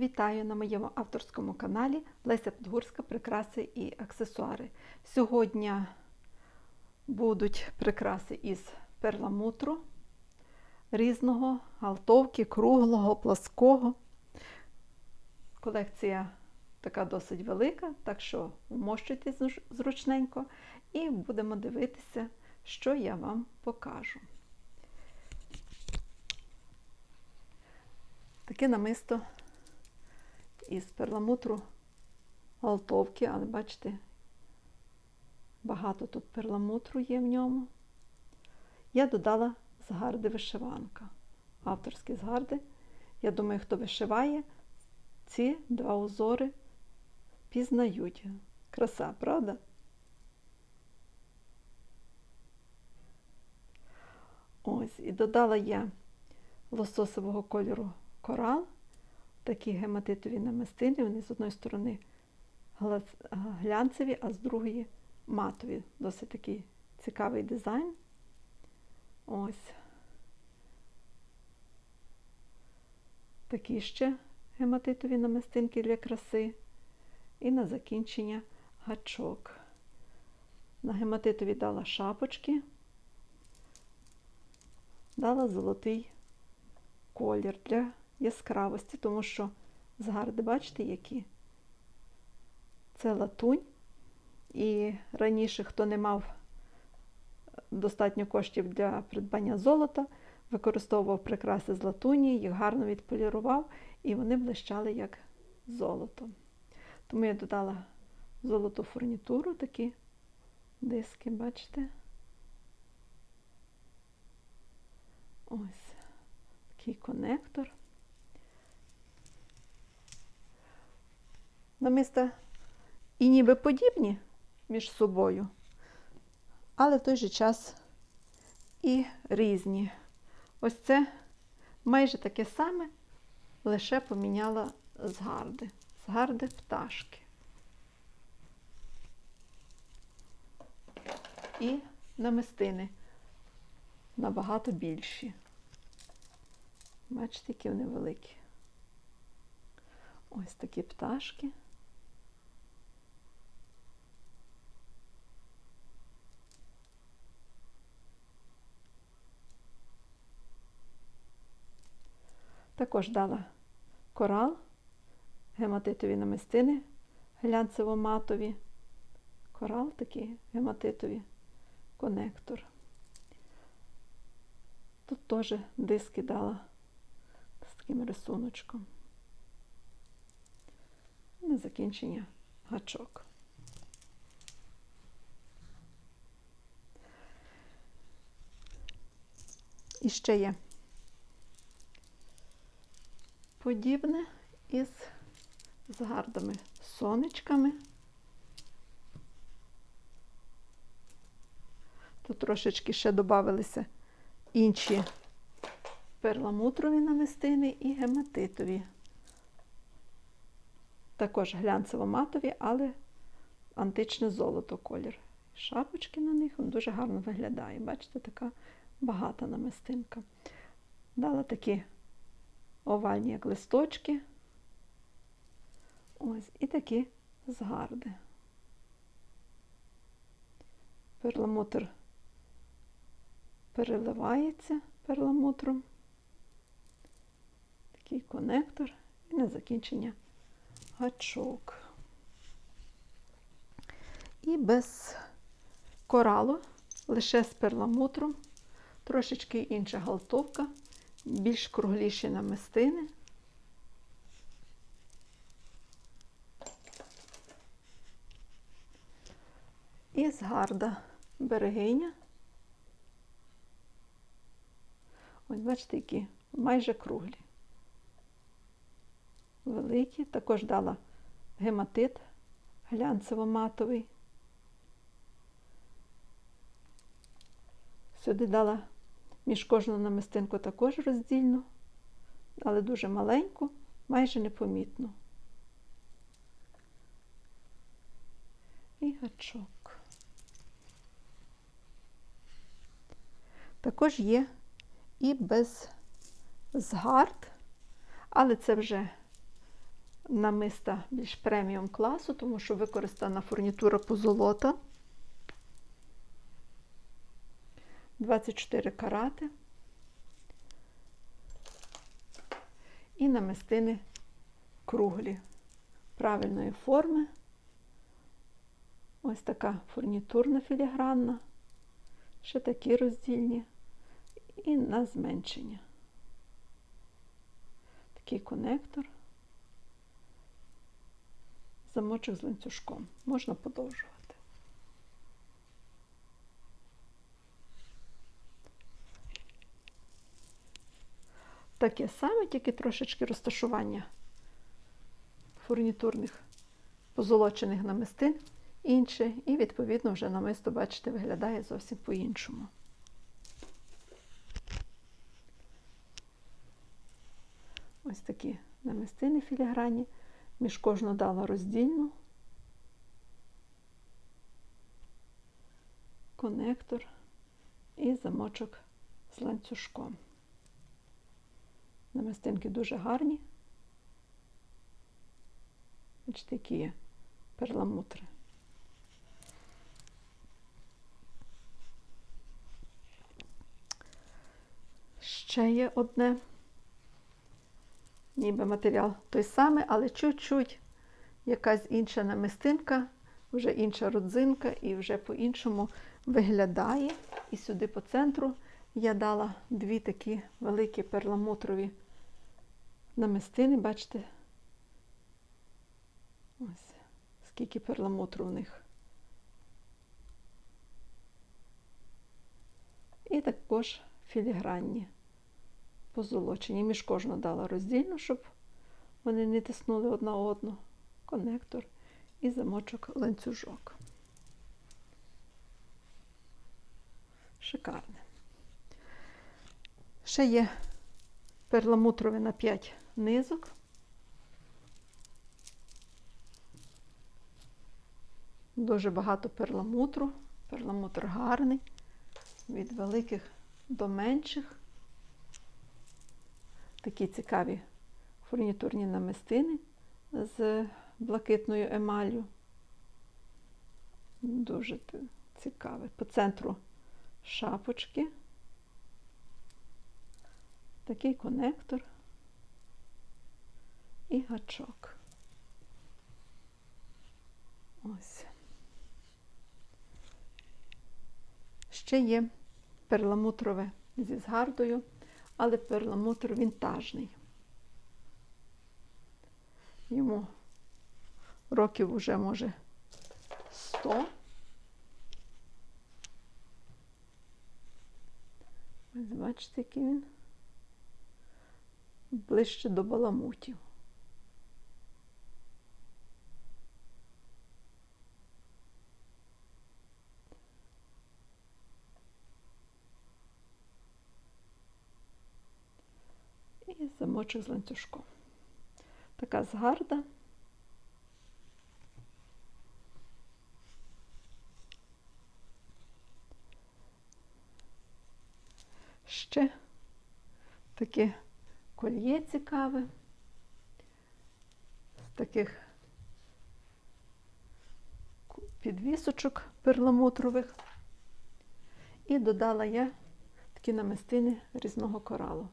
Вітаю на моєму авторському каналі Леся Подгурська Прикраси і аксесуари. Сьогодні будуть прикраси із перламутру різного, галтовки, круглого, плаского. Колекція така досить велика, так що вмощуйтесь зручненько і будемо дивитися, що я вам покажу. Таке намисто із перламутру галтовки, але бачите, багато тут перламутру є в ньому. Я додала згарди вишиванка. Авторські згарди. Я думаю, хто вишиває, ці два узори пізнають. Краса, правда? Ось, і додала я лососового кольору корал, такі гематитові намистини. Вони з одної сторони глянцеві, а з другої матові. Досить такий цікавий дизайн. Ось. Такі ще гематитові намистинки для краси. І на закінчення гачок. На гематитові дала шапочки, дала золотий колір для яскравості, тому що згарди, бачите, які? Це латунь. І раніше, хто не мав достатньо коштів для придбання золота, використовував прикраси з латуні, їх гарно відполірував, і вони блищали як золото. Тому я додала золоту фурнітуру, такі диски, бачите? Ось такий конектор. Намиста і ніби подібні між собою, але в той же час і різні. Ось це майже таке саме, лише поміняла згарди. Згарди пташки. І намистини набагато більші. Бачите, які вони великі. Ось такі пташки. Також дала корал, гематитові намистини, глянцево-матові, корал такий гематитові, конектор. Тут теж диски дала з таким рисуночком. На закінчення гачок. І ще є подібне із згардами сонечками. Тут трошечки ще додавалися інші перламутрові намистини і гематитові. Також глянцево-матові, але античне золото колір. Шапочки на них дуже гарно виглядає. Бачите, така багата намистинка. Дала такі овальні, як листочки. Ось, і такі згарди. Перламутр переливається перламутром. Такий конектор і на закінчення гачок. І без коралу, лише з перламутром, трошечки інша галтовка, більш кругліші намистини. І згарда берегиня. Ось бачите, які майже круглі. Великі. Також дала гематит глянцево-матовий. Сюди дала між кожну намистинку також роздільну, але дуже маленьку, майже непомітну. І гачок. Також є і без згард, але це вже намиста більш преміум класу, тому що використана фурнітура позолота. 24 карати. І намистини круглі правильної форми. Ось така фурнітурна філігранна, ще такі роздільні і на зменшення. Такий конектор, замочок з ланцюжком. Можна подовжувати. Таке саме, тільки трошечки розташування фурнітурних позолочених намистин інше, і, відповідно, вже намисто, бачите, виглядає зовсім по-іншому. Ось такі намистини філіграні, між кожну дала роздільну, конектор і замочок з ланцюжком. Намистинки дуже гарні. Бачите, які є перламутри. Ще є одне, ніби матеріал той самий, але чуть-чуть якась інша намистинка, вже інша родзинка і вже по-іншому виглядає. І сюди по центру я дала дві такі великі перламутрові намистини, бачите? Ось, скільки перламутру в них. І також філігранні позолочені. Між кожну дала роздільну, щоб вони не тиснули одна одну. Конектор і замочок ланцюжок. Шикарне. Ще є перламутрові на 5 низок. Дуже багато перламутру. Перламутр гарний, від великих до менших. Такі цікаві фурнітурні намистини з блакитною емаллю. Дуже цікаве. По центру шапочки. Такий конектор і гачок. Ось. Ще є перламутрове зі згардою, але перламутр вінтажний. Йому років уже може 100. Ось бачите, який він ближче до баламутів. І замочок з ланцюжком. Така згарда. Ще таке кольє цікаве, з таких підвісочок перламутрових. І додала я такі намистини різного коралу.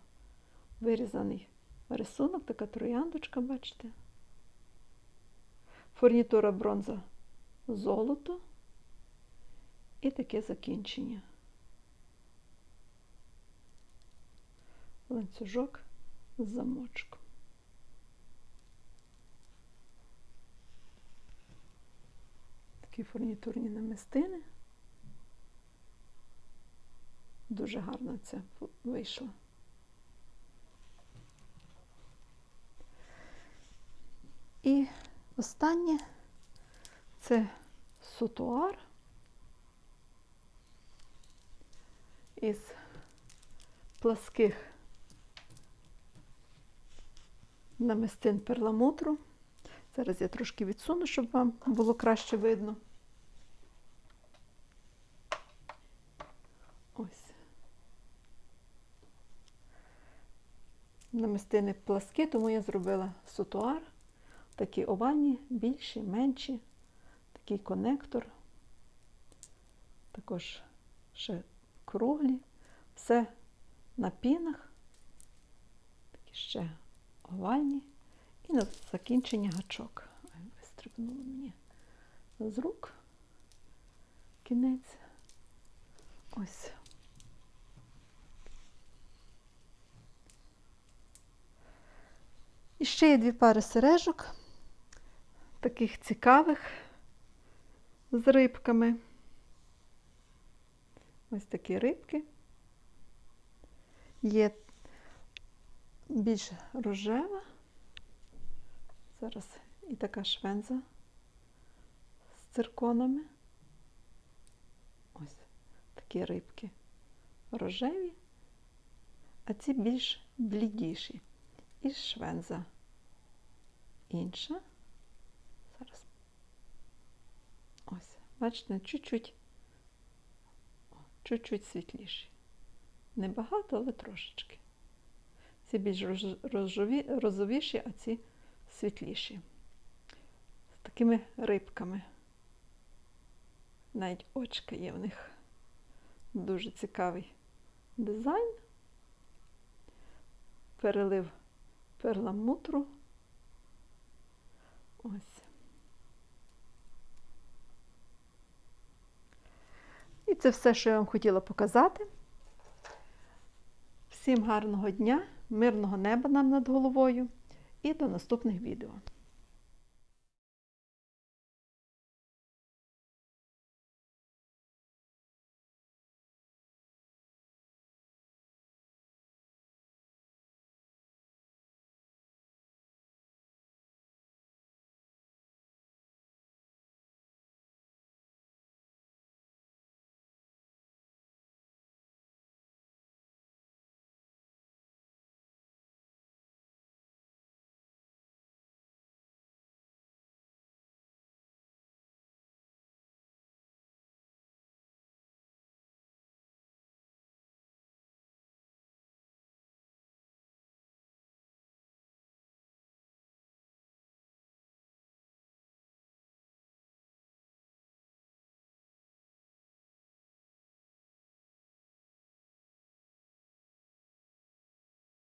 Вирізаний рисунок, така трояндочка, бачите? Фурнітура бронза золото і таке закінчення. Ланцюжок з замочком. Такі фурнітурні намистини. Дуже гарно це вийшло. І останнє це сутуар із пласких намистин перламутру. Зараз я трошки відсуну, щоб вам було краще видно. Ось. Намистини пласкі, тому я зробила сутуар. такі овальні, більші, менші, такий конектор. Також ще круглі, все на пінах, такі ще овальні. І на закінчення гачок. Ай, Вистрибнуло мені з рук кінець. Ось. І ще є дві пари сережок, таких цікавих з рибками. Ось такі рибки. Є більш рожева. Зараз і така швенза з цирконами. Ось такі рибки рожеві, а ці більш блідіші. І швенза інша. Зараз. Ось, бачите, чуть-чуть, чуть-чуть світліші. Небагато, але трошечки. Ці більш роз- розовіші, а ці світліші. З такими рибками. Навіть очка є в них. Дуже цікавий дизайн. Перелив перламутру. Ось. І це все, що я вам хотіла показати. Всім гарного дня, мирного неба нам над головою і до наступних відео.